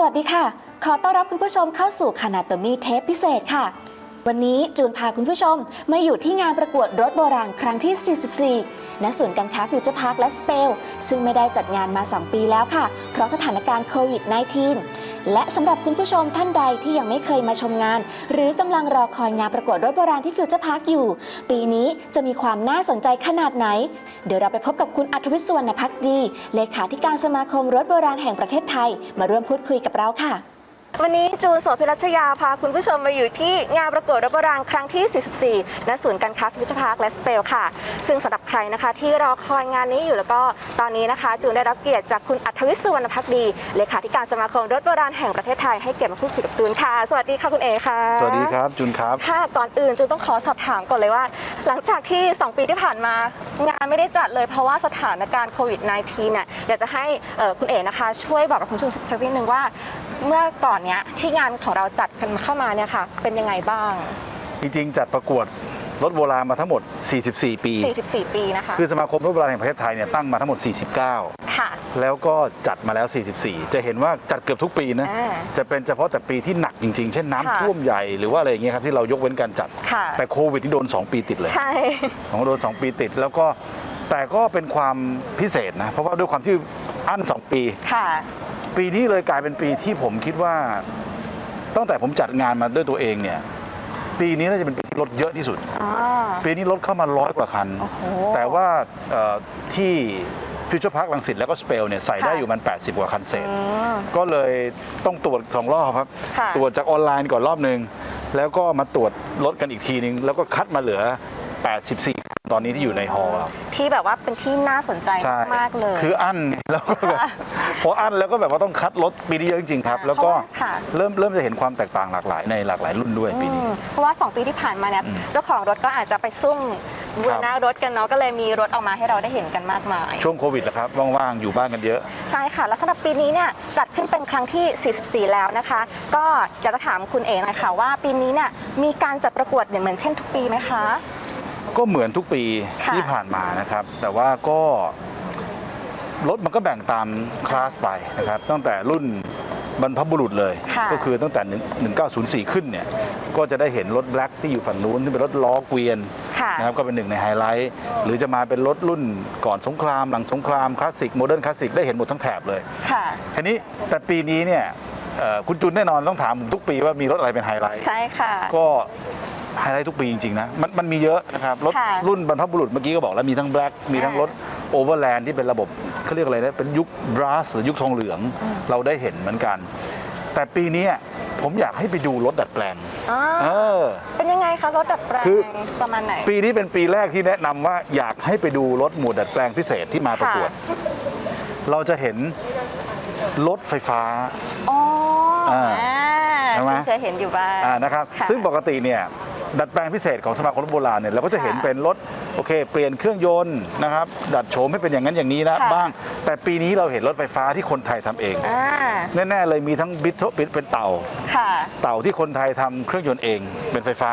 สวัสดีค่ะ ขอต้อนรับคุณผู้ชมเข้าสู่คานาโตมีเทปพิเศษค่ะ วันนี้จูนพาคุณผู้ชมมาอยู่ที่งานประกวดรถโบราณครั้งที่ 44 ณ ศูนย์การค้าฟิวเจอร์พาร์คและสเปลซึ่งไม่ได้จัดงานมา 2 ปีแล้วค่ะ เพราะสถานการณ์โควิด -19 และสำหรับคุณผู้ชมท่านใดที่ยังไม่เคยมาชมงาน หรือกำลังรอคอยงานประกวดรถโบราณที่ฟิวเจอร์พาร์คอยู่ ปีนี้จะมีความน่าสนใจขนาดไหน เดี๋ยวเราไปพบกับคุณอัธวิศวรรณพักดี เลขาธิการสมาคมรถโบราณแห่งประเทศไทย มาร่วมพูดคุยกับเราค่ะ วันนี้จูนโสภิรัชยาพาคุณผู้ชมมาอยู่ที่งานประกวดรถโบราณครั้งที่ 44 ณ ศูนย์การค้าฟิวเจอร์พาร์และสเปลค่ะ ซึ่งสำหรับใครนะคะ ที่รอคอยงานนี้อยู่แล้วก็ตอนนี้นะคะ จูนได้รับเกียรติจากคุณอัธวิศวรรณพักดี เลขาธิการสมาคมรถโบราณแห่งประเทศไทยให้เกียรติมาพูดคุยกับจูนค่ะ สวัสดีค่ะคุณเอค่ะ สวัสดีครับจุนครับ ค่ะก่อนอื่นจูนต้องขอสอบถามก่อนเลยว่า หลังจากที่ 2 ปีที่ผ่านมางานไม่ได้จัดเลยเพราะว่าสถานการณ์โควิด -19 เนี่ยอยากจะให้คุณเอ๋นะคะช่วยบอกกับคุณผู้ชมสักนิดนึงว่า เมื่อก่อนเนี้ยที่งานของเราจัดกันเข้ามาเนี่ยค่ะ เป็นยังไงบ้าง จริงๆจัดประกวดรถโบราณมาทั้งหมด 44 ปี 44 ปีนะคะ คือสมาคมรถโบราณแห่งประเทศไทยเนี่ยตั้งมาทั้งหมดค่ะ49แล้วก็จัดมาแล้ว 44 จะเห็นว่าจัดเกือบทุกปีนะ อ่าจะเป็นเฉพาะแต่ปีที่หนักจริงๆ เช่นน้ำค่ะท่วมใหญ่หรือว่าอะไรอย่างเงี้ยครับที่เรายกเว้นการจัด ค่ะ แต่โควิดที่โดน 2 ปีติดเลย ใช่ ของโดน 2 ปีติดแล้วก็แต่ก็เป็นความพิเศษนะ เพราะว่าด้วยความที่อั้น 2 ปี ค่ะ ปีนี้เลยกลายเป็นปีที่ผมคิดว่า ตั้งแต่ผมจัดงานมาด้วยตัวเองเนี่ย ปีนี้น่าจะเป็นปีที่รถเยอะที่สุดอ๋อปีนี้รถเข้ามาร้อยกว่าคัน โอ้โหแต่ว่าเอ่อที่ฟิวเจอร์พาร์คลังสิตแล้วก็สเปลเนี่ยใส่ได้ค่ะ อยู่มัน 80 กว่าคันเศษ อืม ก็เลยต้องตรวจสองรอบครับ ค่ะ ตรวจจากออนไลน์ก่อนรอบหนึ่งแล้วก็มาตรวจรถกันอีกทีนึง แล้วก็คัดมาเหลือ 84คัน ตอนนี้ที่อยู่ในฮอลล์ครับที่แบบว่าเป็นที่น่าสนใจใช่มากๆเลยคืออั้นไงแล้วก็แบบพออั้นแล้วก็แบบว่าต้องคัดรถปีนี้เยอะจริงๆครับ แล้วก็เพราะว่าค่ะเริ่มเริ่มจะเห็นความแตกต่างหลากหลายในหลากหลายรุ่นด้วยปีนี้อืมเพราะว่า 2 ปีที่ผ่านมาเนี่ยอืมเจ้าของรถก็อาจจะไปซุ่มบูรครับณะรถกันเนาะก็เลยมีรถออกมาให้เราได้เห็นกันมากมาย ช่วงโควิดแหละครับว่างๆอยู่บ้านกันเยอะ ใช่ค่ะ แล้วสำหรับปีนี้เนี่ยจัดขึ้นเป็นครั้งที่ 44 แล้วนะคะ ก็อยากจะถามคุณเอ๋หน่อยค่ะว่าปีนี้เนี่ยมีการจัดประกวดอย่างเหมือนเช่นทุกปีไหมคะ ก็เหมือนทุกปีค่ะที่ผ่านมานะครับ แต่ว่าก็รถมันก็แบ่งตามคลาสไปนะครับ ตั้งแต่รุ่นบรรพบุรุษเลย ค่ะก็คือตั้งแต่ 1904 ขึ้นเนี่ย ก็จะได้เห็นรถแบล็กที่อยู่ฝั่งนู้นที่เป็นรถล้อเกวียนค่ะนะครับก็เป็นหนึ่งในไฮไลท์ หรือจะมาเป็นรถรุ่นก่อนสงคราม หลังสงครามคลาสสิกโมเดิร์นคลาสสิกได้เห็นหมดทั้งแถบเลย ค่ะ ทีนี้แต่ปีนี้เนี่ยเอ่อคุณจุนแน่นอนต้องถามผมทุกปีว่ามีรถอะไรเป็นไฮไลท์ ใช่ค่ะ ก็ ไฮไลท์ทุกปีจริง ๆ นะ มันมันมีเยอะนะครับ รถค่ะรุ่นบรรพบุรุษเมื่อกี้ก็บอกแล้ว มีทั้งแบล็กมีทั้งอ่ารถโอเวอร์แลนด์ที่เป็นระบบเขาเรียกอะไรนะ เป็นยุคบรัสหรือยุคทองเหลืองเราได้เห็นเหมือนกัน แต่ปีนี้ผมอยากให้ไปดูรถดัดแปลงอ๋อเออ เป็นยังไงคะรถดัดแปลงคือ ประมาณไหน ปีนี้เป็นปีแรกที่แนะนำว่าอยากให้ไปดูรถหมวดดัดแปลงพิเศษที่มาประกวด เราจะเห็นรถไฟฟ้า อ๋ออาใช่ไหม ที่เคยเห็นอยู่บ้าง อ่านะครับ ค่ะซึ่งปกติเนี่ย ดัดแปลงพิเศษของสมาคมรถโบราณเนี่ยเราก็จะเห็นค่ะเป็นรถโอเค เปลี่ยนเครื่องยนต์นะครับดัดโฉมให้เป็นอย่างนั้นอย่างนี้นะค่ะบ้าง แต่ปีนี้เราเห็นรถไฟฟ้าที่คนไทยทำเองอ่าแน่ๆเลยมีทั้งบิทโทเป็นเต่าค่ะเต่าที่คนไทยทำเครื่องยนต์เอง เป็นไฟฟ้า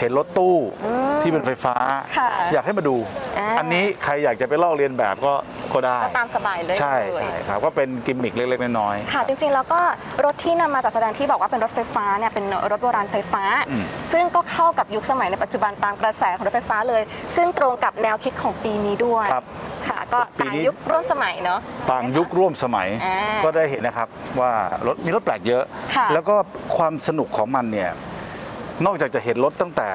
เห็นรถตู้อืมที่เป็นไฟฟ้าค่ะอยากให้มาดูอ่าอันนี้ใครอยากจะไปลอกเรียนแบบก็ ก็ได้ ก็ตามสบายเลยใช่เลยใช่ครับ ก็เป็นกิมมิคเล็กๆน้อยๆ ค่ะจริงๆ แล้วก็รถที่นำมาจัดแสดงที่บอกว่าเป็นรถไฟฟ้าเนี่ยเป็นรถโบราณไฟฟ้า อืม ซึ่งก็เข้ากับยุคสมัยในปัจจุบันตามกระแสของรถไฟฟ้าเลย ซึ่งตรงกับแนวคิดของปีนี้ด้วยครับ ค่ะ ก็ปีต่างนี้ ยุคร่วมสมัยเนาะ ต่างยุคร่วมสมัยอ่าก็ได้เห็นนะครับว่ารถมีรถแปลกเยอะ ค่ะแล้วก็ความสนุกของมันเนี่ยนอกจากจะเห็นรถตั้งแต่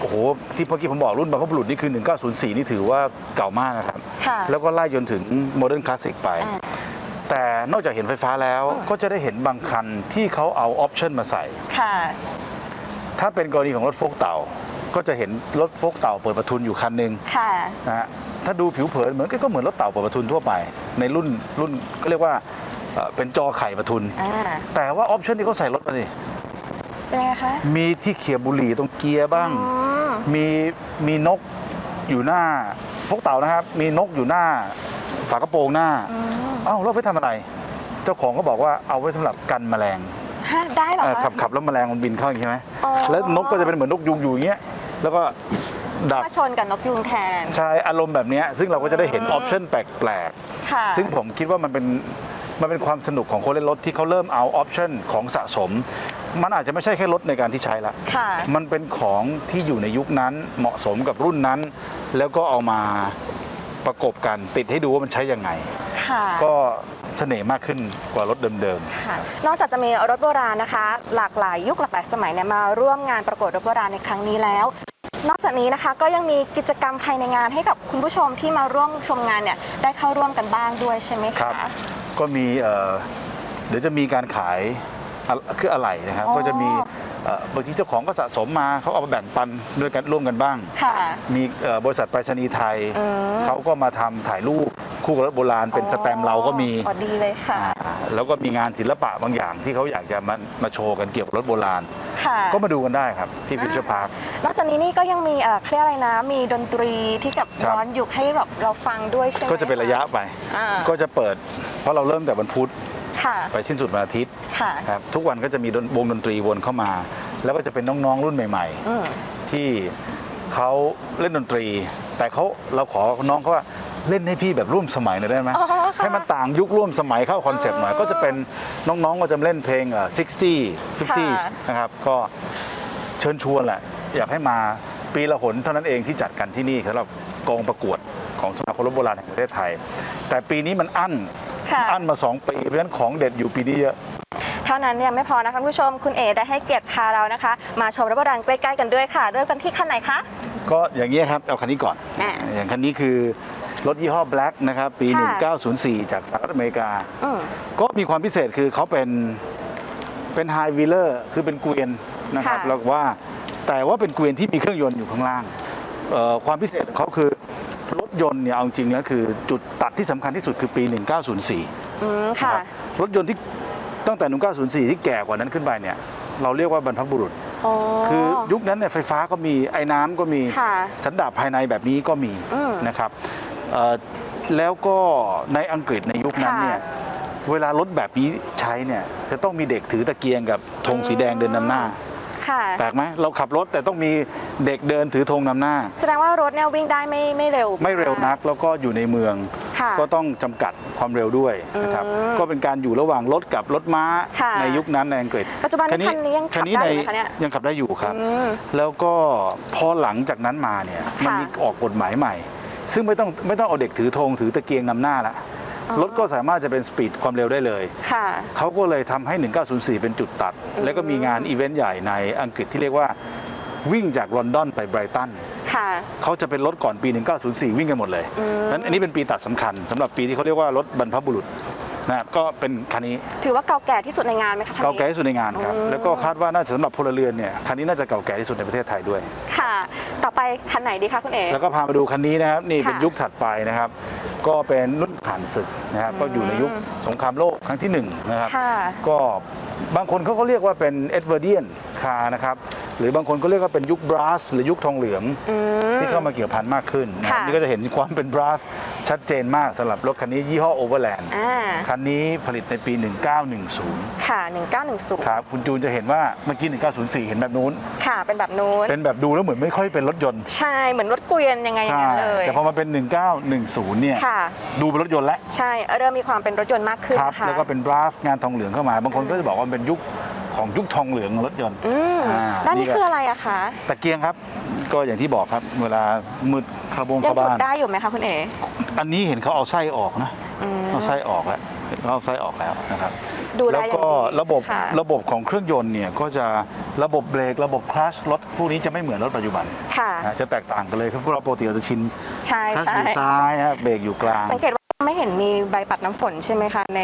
โอ้โหที่เมื่อกี้ผมบอกรุ่นบรรพบุรุษนี่คือ 1904 นี่ถือว่าเก่ามากนะครับ ค่ะแล้วก็ไล่จนถึงโมเดิร์นคลาสสิกไป อ่า แต่นอกจากเห็นไฟฟ้าแล้วก็จะได้เห็นบางคันที่เขาเอาออปชันมาใส่ ค่ะ ถ้าเป็นกรณีของรถโฟกเต่า ก็จะเห็นรถโฟกเต่าเปิดประทุนอยู่คันหนึ่งค่ะ นะฮะถ้าดูผิวเผินเหมือนก็เหมือนรถเต่าเปิดประทุนทั่วไป ในรุ่นรุ่นก็เรียกว่าเอ่อเป็นจอไข่ประทุน อ่า แต่ว่าออปชันที่เขาใส่รถมาสิเป็นไงคะ มีที่เขียบบุหรี่ตรงเกียร์บ้างอืม มีมีนกอยู่หน้าพวกเต่านะครับ มีนกอยู่หน้าฝากระโปรงหน้าอืมเอ้าแล้วไปทำอะไร เจ้าของก็บอกว่าเอาไว้สำหรับกันแมลงฮะได้เหรอเออคะขับขับแล้วแมลงมันบินเข้าอย่างนี้ใช่ไหมอ๋อแล้วนกก็จะเป็นเหมือนนกยุงอยู่อย่างเงี้ยแล้วก็ดักมาชนกับนกยุงแทนใช้อารมณ์แบบเนี้ยซึ่งเราก็จะได้เห็นอือมอปชันแปลกค่ะๆซึ่งผมคิดว่ามันเป็น มันเป็นความสนุกของคนเล่นรถที่เขาเริ่มเอาออปชั่นของสะสม มันอาจจะไม่ใช่แค่รถในการที่ใช้ละค่ะมันเป็นของที่อยู่ในยุคนั้นเหมาะสมกับรุ่นนั้น แล้วก็เอามาประกบกันติดให้ดูว่ามันใช้ยังไงค่ะก็เสน่ห์มากขึ้นกว่ารถเดิมค่ะนอกจากจะมีรถโบราณนะคะ หลากหลายยุคหลากหลายสมัยเนี่ยมาร่วมงานประกวดรถโบราณในครั้งนี้แล้ว นอกจากนี้นะคะก็ยังมีกิจกรรมภายในงานให้กับคุณผู้ชมที่มาร่วมชมงานเนี่ยได้เข้าร่วมกันบ้างด้วยใช่ไหมครัคะบๆ ก็มีเอ่อเดี๋ยวจะมีการขายอะคืออะไรนะครับอ๋อก็จะมีเอ่อบางทีเจ้าของก็สะสมมาเขาเอามาแบ่งปันด้วยกันร่วมกันบ้างค่ะมีเอ่อบริษัทไปรษณีย์ไทยอืมเขาก็มาทำถ่ายรูปคู่กับรถโบราณเป็นสแตมป์เราก็มีอ๋อดีเลยค่ะอ่าแล้วก็มีงานศิลปะบางอย่างที่เขาอยากจะมามาโชว์กันเกี่ยวกับรถโบราณค่ะก็มาดูกันได้ครับที่ฟิวเจอร์พาร์คนอกจากนี้นี่ก็ยังมีเอ่อเขาเรียกอะไรนะ มีดนตรีที่กับครับย้อนยุคให้แบบเราฟังด้วยใช่ไหมก็จะเป็นระยะไปอ่าก็จะเปิด เพราะเราเริ่มแต่วันพุธค่ะ ไปสิ้นสุดวันอาทิตย์ค่ะ ครับทุกวันก็จะมีดนวงดนตรีวนเข้ามา แล้วก็จะเป็นน้องๆรุ่นใหม่อืมๆที่เขาเล่นดนตรี แต่เขาเราขอน้องเขาว่าเล่นให้พี่แบบร่วมสมัยหน่อยได้ไหมอ๋อค่ะให้มันต่างยุคร่วมสมัยเข้าคอนเซปต์หน่อยอ๋อก็จะเป็นน้องๆก็จะเล่นเพลงเอ่อ60 50s นะครับก็เชิญชวนแหละ อยากให้มาปีละหนเท่านั้นเองที่จัดกันที่นี่สำหรับกองประกวดของสมาคมรถโบราณแห่งประเทศไทย แต่ปีนี้มันอั้น ค่ะ อั้นมา 2 ปี เพราะฉะนั้นของเด็ดอยู่ปีนี้เยอะ เท่านั้นเนี่ยไม่พอนะคะคุณผู้ชม คุณเอได้ให้เกียรติพาเรานะคะ มาชมรถโบราณใกล้ๆกันด้วยค่ะ เริ่มกันที่คันไหนคะ ก็อย่างนี้ยครับเอาคันนี้ก่อน อะอย่างคันนี้คือรถยี่ห้อ Black นะครับปี ค่ะ 1904 จากสหรัฐอเมริกา อืม ก็มีความพิเศษคือเขาเป็นเป็นไฮวีเลอร์คือเป็นเกวียนนะครับค่ะ แล้วว่าแต่ว่าเป็นเกวียนที่มีเครื่องยนต์อยู่ข้างล่างเอ่อความพิเศษของเขาคือรถ ยนต์เนี่ยเอาจริงแล้วคือจุดตัดที่สำคัญที่สุดคือปี 1904อืมค่ะ นะครับรถยนต์ที่ตั้งแต่ 1904 ที่แก่กว่านั้นขึ้นไปเนี่ยเราเรียกว่าบรรพบุรุษ อ๋อ คือยุคนั้นเนี่ยไฟฟ้าก็มีไอ้น้ำก็มีค่ะสันดาปภายในแบบนี้ก็มีอืมนะครับเอ่อแล้วก็ในอังกฤษในยุคนั้นค่ะเนี่ยเวลารถแบบนี้ใช้เนี่ยจะต้องมีเด็กถือตะเกียงกับธงสีแดงเดินนำหน้า ค่ะแปลกไหมเราขับรถแต่ต้องมีเด็กเดินถือธงนำหน้า แสดงว่ารถเนี่ยวิ่งได้ไม่ไม่เร็ว ไม่เร็วนักแล้วก็อยู่ในเมือง ค่ะก็ต้องจำกัดความเร็วด้วยนะครับอืมก็เป็นการอยู่ระหว่างรถกับรถม้าค่ะในยุคนั้นในอังกฤษปัจจุบันนี้คันนี้ยังขับได้อยู่ไหมคะเนี่ยยังขับได้อยู่ครับ อืมแล้วก็พอหลังจากนั้นมาเนี่ยมันค่ะ มีออกกฎหมายใหม่ ซึ่งไม่ต้องไม่ต้องเอาเด็กถือธงถือตะเกียงนำหน้าละอ๋อ รถก็สามารถจะเป็นสปีดความเร็วได้เลย ค่ะ เขาก็เลยทำให้ 1904 เป็นจุดตัดอืมแล้วก็มีงานอีเวนต์ใหญ่ในอังกฤษที่เรียกว่าวิ่งจากลอนดอนไปไบรตัน ค่ะ เขาจะเป็นรถก่อนปี 1904 วิ่งกันหมดเลยอืมนั้นอันนี้เป็นปีตัดสำคัญสำหรับปีที่เขาเรียกว่ารถบรรพบุรุษ นะครับก็เป็นคันนี้ถือว่าเก่าแก่ที่สุดในงานไหมคะคันนี้ เก่าแก่ที่สุดในงานครับ อืม แล้วก็คาดว่าน่าจะสำหรับพลเรือนเนี่ยคันนี้น่าจะเก่าแก่ที่สุดในประเทศไทยด้วย ค่ะ ต่อไปคันไหนดีคะคุณเอ๋ แล้วก็พามาดูคันนี้นะครับนี่เป็นค่ะยุคถัดไปนะครับ ก็เป็นรุ่นผ่านศึกนะครับอืมก็อยู่ในยุคสงครามโลกครั้งที่หนึ่งนะครับ ค่ะ ก็บางคนเขาก็เรียกว่าเป็นเอ็ดเวอร์เดียนคาร์นะครับ หรือบางคนก็เรียกว่าเป็นยุคบรัสหรือยุคทองเหลืองอืม ที่เข้ามาเกี่ยวพันมากขึ้นนะค่ะ นี่ก็จะเห็นความเป็นบรัสชัดเจนมากสำหรับรถคันนี้ยี่ห้อโอเวอร์แลนด์อ่าคันนี้ผลิตในปี 1910 ค่ะ 1910 ครับ คุณจูนจะเห็นว่าเมื่อกี้ 1904 เห็นแบบนู้น ค่ะ เป็นแบบนู้น เป็นแบบดูแล้วเหมือนไม่ค่อยเป็นรถยนต์ใช่ เหมือนรถเกวียนยังไงอย่างนั้นเลย แต่พอมาเป็น 1910 เนี่ย ค่ะ ดูเป็นรถยนต์แล้วใช่ เริ่มมีความเป็นรถยนต์มากขึ้นครับ นะคะ แล้วก็เป็นบรัสงานทองเหลืองเข้ามา บางคนก็จะบอกว่ามันเป็นยุค ของยุคทองเหลืองของรถยนต์อืมอ่าด้านนี้นี่ก็คืออะไรอะคะ ตะเกียงครับ ก็อย่างที่บอกครับ เวลามืดคาบงยัคางจุบ้าดนได้อยู่ไหมคะคุณเอ๋อันนี้เห็นเขาเอาไส้ออกนะ อืม เอาไส้ออกแล้วเขาเอาไส้ออกแล้วนะครับดูได้แล้วอย่างก็ดีระบบค่ะระบบของเครื่องยนต์เนี่ยก็จะระบบเบรกระบบคลัชรถพวกนี้จะไม่เหมือนรถปัจจุบันค่ะ นะจะแตกต่างกันเลยครับพวกเราปกติเราจะชินใช่คลัชใช่อยู่ซ้ายฮะเบรกอยู่กลางสังเกตว่าไม่เห็นมีใบปัดน้ำฝนใช่ไหมคะ ใน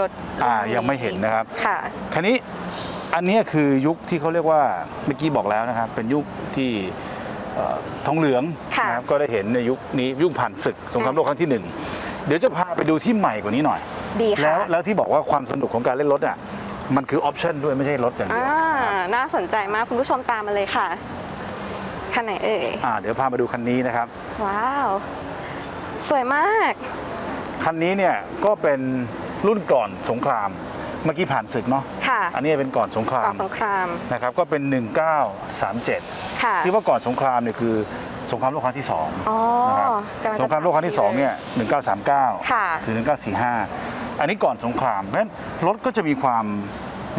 รถอ่ายังไม่เห็นนะครับ ค่ะ คันนี้ อันเนี้ยคือยุคที่เขาเรียกว่าเมื่อกี้บอกแล้วนะครับ เป็นยุคที่เอ่อทองเหลืองค่ะนะครับก็ได้เห็นในยุคนี้ยุคผ่านศึกสงครามโลกครั้งที่หนึ่งเดี๋ยวจะพาไปดูที่ใหม่กว่านี้หน่อยดีแล้ค่ะวแล้วที่บอกว่าความสนุกของการเล่นรถอะมันคือออปชั่นด้วยไม่ใช่รถอย่างเดีอ่ายวน่าสนใจมากคุณผู้ชมตามมาเลยค่ะคันไหนเอ่ยอ่าเดี๋ยวพามาดูคันนี้นะครับ ว้าว สวยมาก คันนี้เนี่ยก็เป็นรุ่นก่อนสงคราม เมื่อกี้ผ่านศึกเนาะค่ะอันนี้เป็นก่อนสงคราก่อมนสงครามนะครับก็เป็น 1937ค่ะที่ว่าก่อนสงครามเนี่ยคือสงครามโลกครั้งที่สองอ๋อนะครับกำลังจะสงครามโลกครั้งที่สองเนี่ยค่ะ1939 ถึง 1945 อันนี้ก่อนสงครามเพราะฉะนั้นรถก็จะมีความ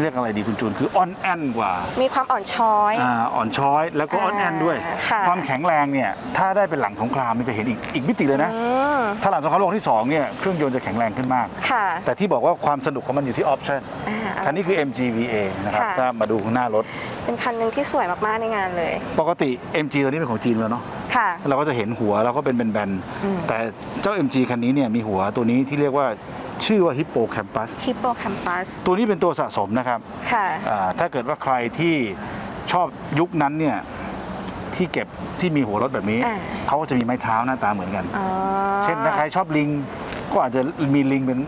เรียกอะไรดีคุณจูนคืออ่อนแอนกว่า มีความอ่อนช้อย อ่าอ่อนช้อยแล้วก็อ่อนแอนด้วยอ่าค่ะ ความแข็งแรงเนี่ยถ้าได้เป็นหลังสงครามมันจะเห็นอีกอีกมิติเลยนะ อืมถ้าหลังสงครามโลกที่สองเนี่ยเครื่องยนต์จะแข็งแรงขึ้นมาก ค่ะแต่ที่บอกว่าความสนุกของมันอยู่ที่ออปชั่นอ่า คันนี้คือ MGVA นะครับค่ะ ถ้ามาดูข้างหน้ารถ เป็นคันหนึ่งที่สวยมาก ๆ ในงานเลย ปกติ MG ตัวนี้เป็นของจีนแล้วเนาะค่ะ เราก็จะเห็นหัวเราก็เป็นแบนอืม ๆแต่เจ้า MG คันนี้เนี่ยมีหัวตัวนี้ที่เรียกว่า ชื่อว่า Hippo Campus ฮิปโปแคมปัสตัวนี้เป็นตัวสะสมนะครับค่ะอ่าถ้าเกิดว่าใครที่ชอบยุคนั้นเนี่ยที่เก็บที่มีหัวรถแบบนี้ อ่า เขาก็จะมีไม้เท้าหน้าตาเหมือนกัน อ๋อเช่นถ้าใครชอบลิง ก็อาจจะมีลิงเป็น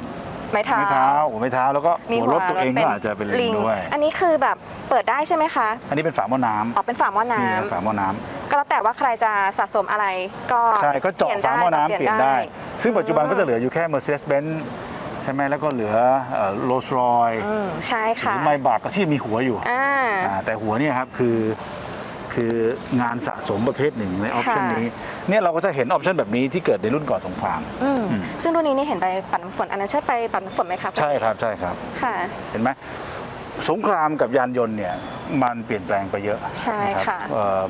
ไม้เท้าไม้เท้าหัวไม้เท้า แล้วก็มีหัวรถตัวเองก็อาจจะเป็นลิงด้วย อันนี้คือแบบเปิดได้ใช่ไหมคะอันนี้เป็นฝาหม้อน้ำออกเป็นฝาหม้อน้นี่นะฝาหม้อน้ำำก็แล้วแต่ว่าใครจะสะสมอะไรก็ใช่ก็เจาะฝาหม้อน้ำเปลี่ยนได้ ซึ่งปัจจุบันอืมก็จะเหลืออยู่แค่ Mercedes-Benz ใช่ไหมแล้วก็เหลือโรลส์รอยอืมใช่หรืค่ะอไมบักที่มีหัวอยู่อ่า อ่าแต่หัวเนี่ยครับคือคืองานสะสมประเภทหนึ่งในออปชันค่ะ นี้เนี่ยเราก็จะเห็นออปชันแบบนี้ที่เกิดในรุ่นก่อนสงคราม อืมอืม ซึ่งรุ่นนี้นี่เห็นไปปัดน้ำฝนอันนั้นใช่ไปปัดน้ำฝนไหมคะใช่ครับใช่ครับ ค่ะ เห็นไหมสงครามกับยานยนต์เนี่ยมันเปลี่ยนแปลงไปเยอะใช่นรับค่ะ เอ่อ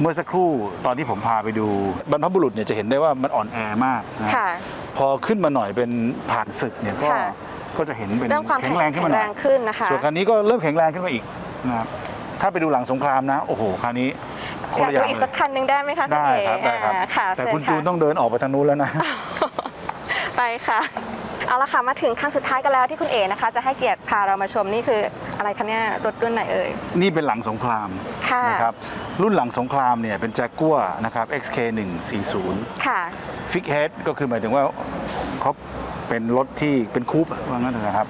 เมื่อสักครู่ตอนที่ผมพาไปดูบรรพบุรุษเนี่ยจะเห็นได้ว่ามันอ่อนแอมากนะค่ะ พอขึ้นมาหน่อยเป็นผ่านศึกเนี่ยก็ค่ะ ก็จะเห็นเป็นเรื่องความแข็แข็งงแรงขึ้นมาหแรน่อยงขึ้นนะคะ ส่วนคันนี้ก็เริ่มแข็งแรงขึ้นมาอีกนะครับถ้าไปดูหลังสงครามนะ โอ้โหคันนี้คนอยากละอดูย่างอีกเลสักยคันหนึ่งได้ไหมคะณได้เอ๋ครับได้ครับอ่าค่ะแต่เชิญคุณค่ะจูนต้องเดินออกไปทางนู้นแล้วนะ ไปค่ะ เอาละค่ะมาถึงขั้นสุดท้ายกันแล้วที่คุณเอ๋นะคะจะให้เกียรติพาเรามาชมนี่คืออะไรคะเนี่ยรถรุ่นไหนเอ่ยนี่เป็นหลังสงครามค่ะนะครับรุ่นหลังสงครามเนี่ยเป็นแจ็กกัวนะครับ XK 140ค่ะฟิกเฮดก็คือหมายถึงว่าเขาเป็นรถที่เป็นคูปอะว่างั้นเถอะนะครับ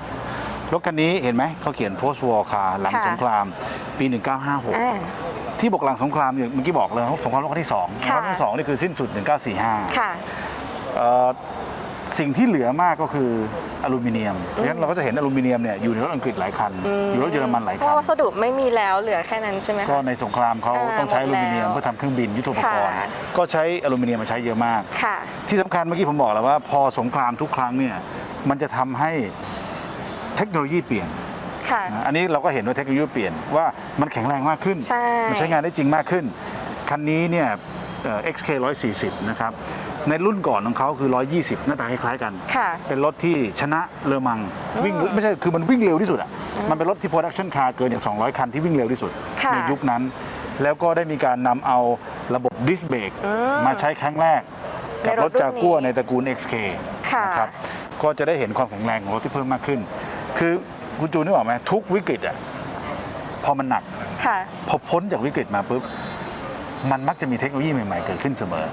รถคันนี้เห็นไหมเขาเขียน post war car หลังค่ะสงครามปีอ่า1956 ที่บอกหลังสงครามเนี่ยเมื่อกี้บอกเลยว่าสงครามโลกครั้งที่2สงคค่ะรามโลกครั้งที่สองนี่คือสิ้นสุด 1945ค่ะเอ่อ สิ่งที่เหลือมากก็คืออลูมิเนียมเพราะฉะนั้นเราก็จะเห็นอลูมิเนียมเนี่ยอยู่ในรถอังกฤษหลายคัน อยู่รถเยอรมันหลายเพคัราะนวัสดุไม่มีแล้วเหลือแค่นั้นใช่ไหมก็คะในสงครามเขาอ่าต้องใช้อหมดลูมิเนียมแล้วเพื่อทำเครื่องบินยุทโธปกรณ์ค่ะก็ใช้อลูมิเนียมมาใช้เยอะมากค่ะที่สำคัญเมื่อกี้ผมบอกแล้วว่า พอสงครามทุกครั้งเนี่ยมันจะทำให้เทคโนโลยีเปลี่ยนค่ะนะอันนี้เราก็เห็นว่าเทคโนโลยีเปลี่ยนว่ามันแข็งแรงมากขึ้นใช่มันใช้งานได้จริงมากขึ้น คันนี้เนี่ยเอ่อ XK 140 นะครับ ในรุ่นก่อนของเขาคือ 120 หน้าตาคล้ายๆกัน ค่ะ เป็นรถที่ชนะเลอมังวิ่งไม่ใช่คือมันวิ่งเร็วที่สุดอะมันเป็นรถที่ production car เกินอย่าง 200 คันที่วิ่งเร็วที่สุด ค่ะในยุคนั้น แล้วก็ได้มีการนำเอาระบบดิสเบรกอืมมาใช้ครั้งแรก กับในรรถถจากัวรุ่นนี้ในตระกูล XK ค่ะ นะครับก็จะได้เห็นความแข็งแรงของรถที่เพิ่มมากขึ้น คือคุณจูนนึกออกไหมทุกวิกฤตอะพอมันหนัก ค่ะ พอพ้นจากวิกฤตมาปุ๊บ มันมักจะมีเทคโนโลยีใหม่ ๆ เกิดขึ้นเสมอ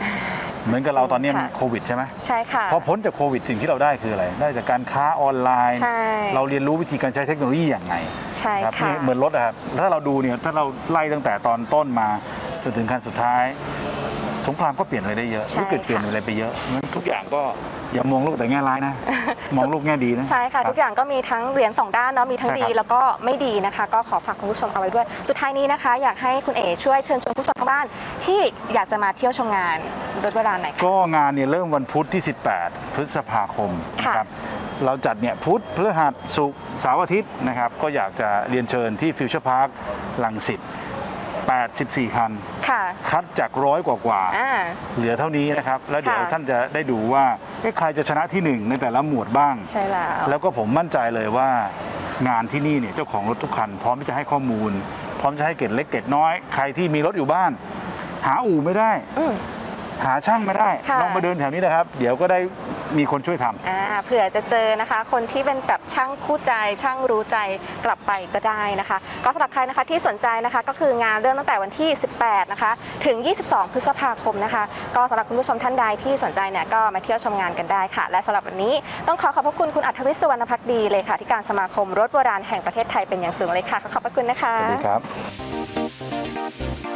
เหมือนกับเราตอนนี้จริงค่ะ โควิดใช่ไหมใช่ค่ะ พอพ้นจากโควิดสิ่งที่เราได้คืออะไร ได้จากการค้าออนไลน์ ใช่ เราเรียนรู้วิธีการใช้เทคโนโลยีอย่างไงใช่ครับค่ะ นี่เหมือนรถอะครับถ้าเราดูเนี่ยถ้าเราไล่ตั้งแต่ตอนต้นมาจนถึงขั้นสุดท้าย สงครามก็เปลี่ยนอะไรได้เยอะใช่วิกฤตเปลี่ยนค่ะอะไรไปเยอะงั้นทุกอย่างก็อย่ามองโลกแต่แง่ร้ายนะ มองโลกแง่ดีนะใช่ค่ะ รับ ทุกอย่างก็มีทั้งเหรียญสองด้านเนาะมีทั้งใช่ดีครับแล้วก็ไม่ดีนะคะ ก็ขอฝากคุณผู้ชมเอาไว้ด้วย สุดท้ายนี้นะคะ อยากให้คุณเอ๋ช่วยเชิญชวนผู้ชมทางบ้าน ที่อยากจะมาเที่ยวชมงานรถโบราณหน่อยค่ะก็งานเนี่ยเริ่มวันพุธที่ 18 พฤษภาคมค่ะนะครับเราจัดเนี่ยพุธพฤหัสศุกร์เสาร์อาทิตย์นะครับ ก็อยากจะเรียนเชิญที่ฟิวเจอร์พาร์คลังสิต 84 คัน ค่ะคัดจากร้อยกว่ากว่าอ่า เหลือเท่านี้นะครับ แล้วเดี๋ยวค่ะ ท่านจะได้ดูว่าเอ๊ะใครจะชนะที่หนึ่งในแต่ละหมวดบ้าง ใช่แล้ว แล้วก็ผมมั่นใจเลยว่างานที่นี่เนี่ยเจ้าของรถทุกคัน พร้อมที่จะให้ข้อมูล พร้อมจะให้เกร็ดเล็กเกร็ดน้อย ใครที่มีรถอยู่บ้าน หาอู่ไม่ได้ อืม หาช่างไม่ได้ ค่ะ ลองมาเดินแถวนี้นะครับ เดี๋ยวก็ได้ มีคนช่วยทำ อ่าเผื่อจะเจอนะคะ คนที่เป็นแบบช่างคู่ใจช่างรู้ใจกลับไปก็ได้นะคะ ก็สำหรับใครนะคะที่สนใจนะคะก็คืองานเริ่มตั้งแต่วันที่ 18 นะคะ ถึง 22 พฤษภาคมนะคะ ก็สำหรับคุณผู้ชมท่านใดที่สนใจเนี่ยก็มาเที่ยวชมงานกันได้ค่ะ และสำหรับวันนี้ต้องขอขอบพระคุณคุณอัธวิศสุวรรณพักดีเลยค่ะที่การสมาคมรถโบราณแห่งประเทศไทยเป็นอย่างสูงเลยค่ะขอขอบพระคุณนะคะ สวัสดีครับ